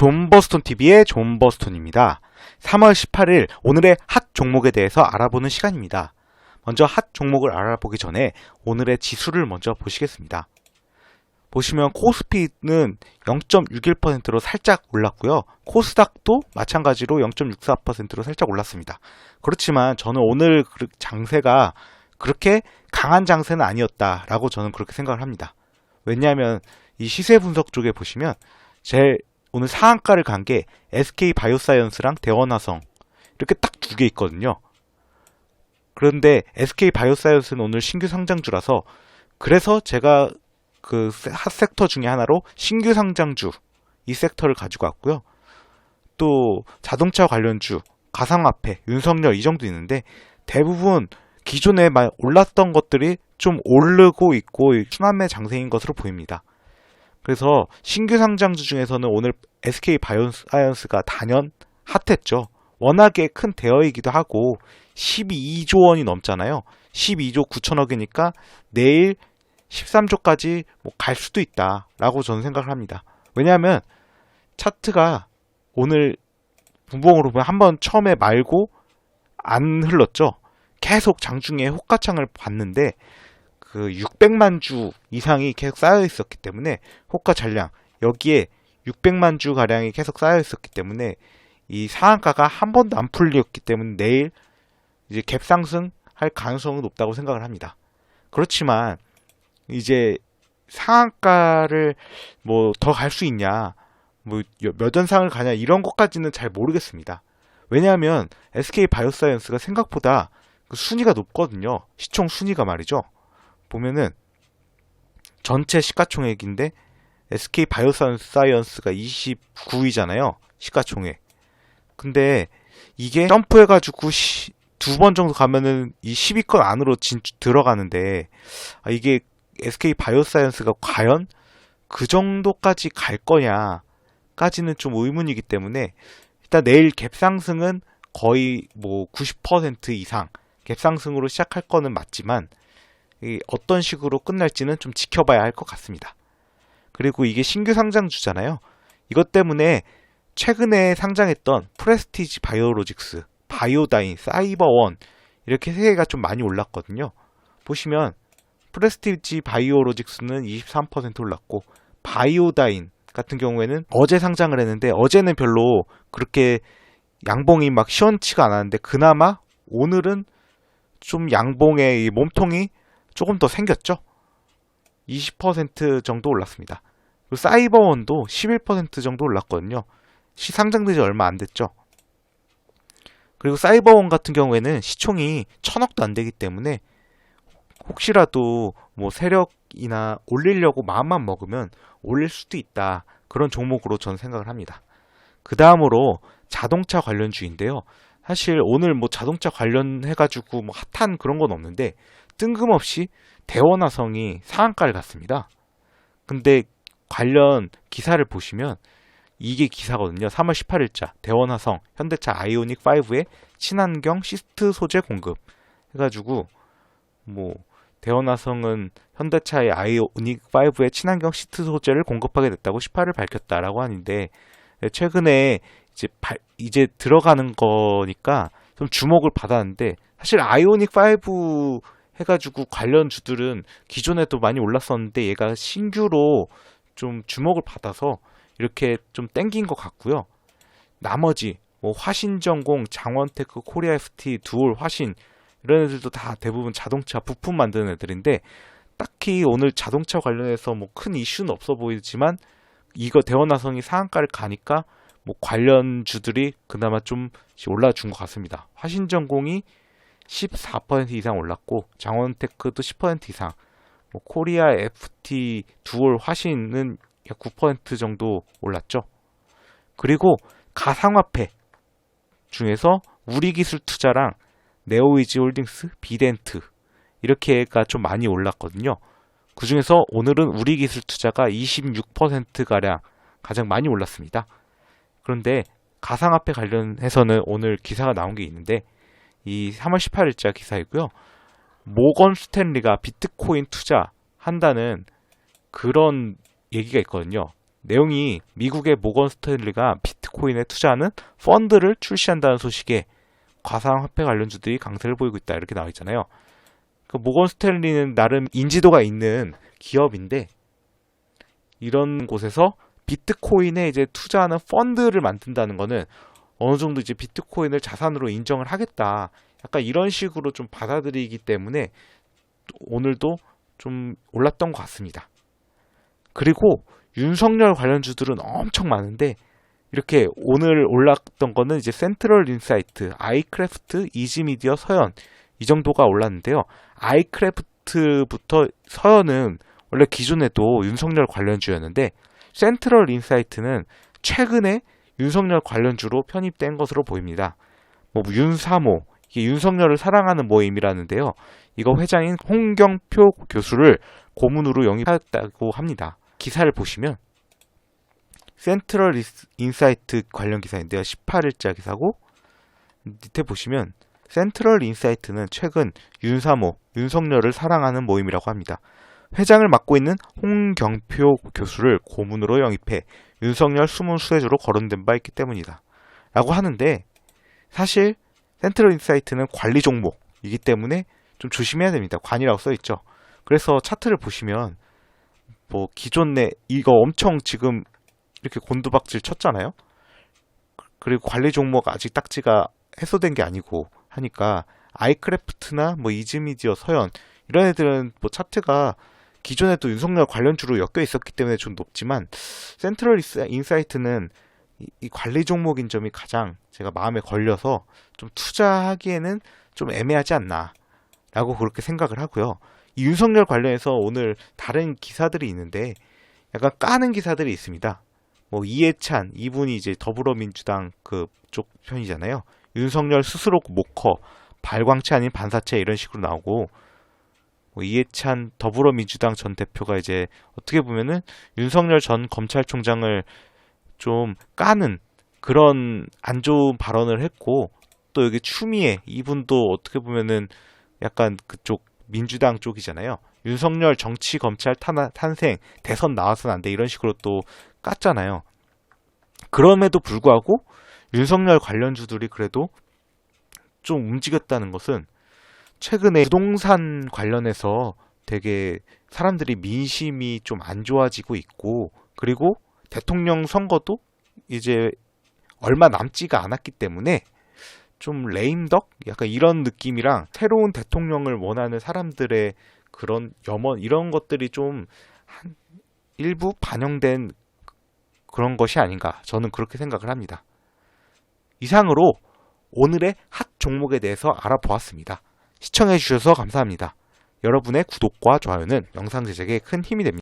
존 버스톤 TV의 존 버스톤입니다. 3월 18일 오늘의 핫 종목에 대해서 알아보는 시간입니다. 먼저 핫 종목을 알아보기 전에 오늘의 지수를 먼저 보시겠습니다. 보시면 코스피는 0.61%로 살짝 올랐고요. 코스닥도 마찬가지로 0.64%로 살짝 올랐습니다. 그렇지만 저는 오늘 그 장세가 그렇게 강한 장세는 아니었다라고 저는 그렇게 생각을 합니다. 왜냐하면 이 시세 분석 쪽에 보시면 제일 오늘 상한가를 간 게 SK 바이오사이언스랑 대원화성 이렇게 딱 두 개 있거든요. 그런데 SK 바이오사이언스는 오늘 신규 상장주라서 그래서 제가 그핫 섹터 중에 하나로 신규 상장주 이 섹터를 가지고 왔고요. 또 자동차 관련주, 가상화폐, 윤석열 이 정도 있는데 대부분 기존에 막 올랐던 것들이 좀 오르고 있고 순환매 장세인 것으로 보입니다. 그래서 신규 상장주 중에서는 오늘 SK 바이오사이언스가 단연 핫했죠. 워낙에 큰 대여이기도 하고 12조 원이 넘잖아요. 12조 9천억이니까 내일 13조까지 뭐 갈 수도 있다라고 저는 생각을 합니다. 왜냐하면 차트가 오늘 분봉으로 보면 한번 처음에 말고 안 흘렀죠. 계속 장중에 호가창을 봤는데 그 600만 주 이상이 계속 쌓여 있었기 때문에 호가 잔량 여기에 600만 주 가량이 계속 쌓여 있었기 때문에 이 상한가가 한 번도 안 풀렸기 때문에 내일 이제 갭 상승할 가능성은 높다고 생각을 합니다. 그렇지만 이제 상한가를 뭐 더 갈 수 있냐, 뭐몇 연상을 가냐 이런 것까지는 잘 모르겠습니다. 왜냐하면 SK 바이오사이언스가 생각보다 그 순위가 높거든요. 시총 순위가 말이죠. 보면은 전체 시가총액인데 SK 바이오사이언스가 29위잖아요. 시가총액. 근데 이게 점프해가지고 두 번 정도 가면은 이 10위권 안으로 진, 들어가는데 아, 이게 SK 바이오사이언스가 과연 그 정도까지 갈 거냐까지는 좀 의문이기 때문에 일단 내일 갭 상승은 거의 뭐 90% 이상 갭 상승으로 시작할 거는 맞지만 어떤 식으로 끝날지는 좀 지켜봐야 할 것 같습니다. 그리고 이게 신규 상장주잖아요. 이것 때문에 최근에 상장했던 프레스티지 바이오로직스, 바이오다인, 사이버원 이렇게 세 개가 좀 많이 올랐거든요. 보시면 프레스티지 바이오로직스는 23% 올랐고 바이오다인 같은 경우에는 어제 상장을 했는데 어제는 별로 그렇게 양봉이 막 시원치가 않았는데 그나마 오늘은 좀 양봉의 이 몸통이 조금 더 생겼죠. 20% 정도 올랐습니다. 사이버원도 11% 정도 올랐거든요. 시 상장되지 얼마 안 됐죠. 그리고 사이버원 같은 경우에는 시총이 천억도 안 되기 때문에 혹시라도 뭐 세력이나 올리려고 마음만 먹으면 올릴 수도 있다. 그런 종목으로 저는 생각을 합니다. 그 다음으로 자동차 관련주인데요. 사실 오늘 뭐 자동차 관련해가지고 뭐 핫한 그런 건 없는데 뜬금없이 대원화성이 상한가를 갔습니다. 근데 관련 기사를 보시면 이게 기사거든요. 3월 18일자 대원화성 현대차 아이오닉 5의 친환경 시스트 소재 공급 해가지고 뭐 대원화성은 현대차의 아이오닉 5의 친환경 시트 소재를 공급하게 됐다고 18일 밝혔다라고 하는데 최근에 이제 발, 이제 들어가는 거니까 좀 주목을 받았는데 사실 아이오닉 5 해가지고 관련 주들은 기존에도 많이 올랐었는데 얘가 신규로 좀 주목을 받아서 이렇게 좀 땡긴 것 같고요. 나머지 뭐 화신전공, 장원테크, 코리아 FT, 두올, 화신 이런 애들도 다 대부분 자동차 부품 만드는 애들인데 딱히 오늘 자동차 관련해서 뭐 큰 이슈는 없어 보이지만 이거 대원화성이 상한가를 가니까 뭐 관련 주들이 그나마 좀 올라준 것 같습니다. 화신전공이 14% 이상 올랐고 장원테크도 10% 이상, 뭐 코리아 FT 두올 화신은 약 9% 정도 올랐죠. 그리고 가상화폐 중에서 우리기술 투자랑 네오이지 홀딩스, 비덴트 이렇게가 좀 많이 올랐거든요. 그 중에서 오늘은 우리기술 투자가 26%가량 가장 많이 올랐습니다. 그런데 가상화폐 관련해서는 오늘 기사가 나온 게 있는데 이 3월 18일자 기사이고요. 모건 스탠리가 비트코인 투자 한다는 그런 얘기가 있거든요. 내용이 미국의 모건 스탠리가 비트코인에 투자하는 펀드를 출시한다는 소식에 가상화폐 관련주들이 강세를 보이고 있다 이렇게 나와 있잖아요. 그 모건 스탠리는 나름 인지도가 있는 기업인데 이런 곳에서 비트코인에 이제 투자하는 펀드를 만든다는 거는 어느 정도 이제 비트코인을 자산으로 인정을 하겠다. 약간 이런 식으로 좀 받아들이기 때문에 오늘도 좀 올랐던 것 같습니다. 그리고 윤석열 관련주들은 엄청 많은데 이렇게 오늘 올랐던 거는 이제 센트럴 인사이트, 아이크래프트, 이지미디어, 서현 이 정도가 올랐는데요. 아이크래프트부터 서현은 원래 기존에도 윤석열 관련주였는데 센트럴 인사이트는 최근에 윤석열 관련주로 편입된 것으로 보입니다. 뭐 윤사모 이게 윤석열을 사랑하는 모임이라는데요. 이거 회장인 홍경표 교수를 고문으로 영입하였다고 합니다. 기사를 보시면 센트럴 인사이트 관련 기사인데요. 18일자 기사고 밑에 보시면 센트럴 인사이트는 최근 윤사모, 윤석열을 사랑하는 모임이라고 합니다. 회장을 맡고 있는 홍경표 교수를 고문으로 영입해 윤석열 숨은 수혜주로 거론된 바 있기 때문이다. 라고 하는데 사실 센트럴 인사이트는 관리 종목이기 때문에 좀 조심해야 됩니다. 관이라고 써 있죠. 그래서 차트를 보시면 뭐 기존 내 이거 엄청 지금 이렇게 곤두박질 쳤잖아요. 그리고 관리 종목 아직 딱지가 해소된 게 아니고 하니까 아이크래프트나 뭐 이즈미디어 서현 이런 애들은 뭐 차트가 기존에도 윤석열 관련주로 엮여 있었기 때문에 좀 높지만 센트럴 인사- 인사이트는 이, 이 관리 종목인 점이 가장 제가 마음에 걸려서 좀 투자하기에는 좀 애매하지 않나 라고 그렇게 생각을 하고요. 이 윤석열 관련해서 오늘 다른 기사들이 있는데 약간 까는 기사들이 있습니다. 뭐 이해찬 이분이 이제 더불어민주당 그 쪽 편이잖아요. 윤석열 스스로 못커 발광체 아닌 반사체 이런 식으로 나오고 뭐 이해찬 더불어민주당 전 대표가 이제 어떻게 보면은 윤석열 전 검찰총장을 좀 까는 그런 안 좋은 발언을 했고 또 여기 추미애 이분도 어떻게 보면은 약간 그쪽 민주당 쪽이잖아요. 윤석열 정치 검찰 탄, 탄생 대선 나와서는 안돼 이런 식으로 또 깠잖아요. 그럼에도 불구하고 윤석열 관련주들이 그래도 좀 움직였다는 것은 최근에 부동산 관련해서 되게 사람들이 민심이 좀 안 좋아지고 있고 그리고 대통령 선거도 이제 얼마 남지가 않았기 때문에 좀 레임덕 약간 이런 느낌이랑 새로운 대통령을 원하는 사람들의 그런 염원 이런 것들이 좀 한 일부 반영된 그런 것이 아닌가 저는 그렇게 생각을 합니다. 이상으로 오늘의 핫 종목에 대해서 알아보았습니다. 시청해주셔서 감사합니다. 여러분의 구독과 좋아요는 영상 제작에 큰 힘이 됩니다.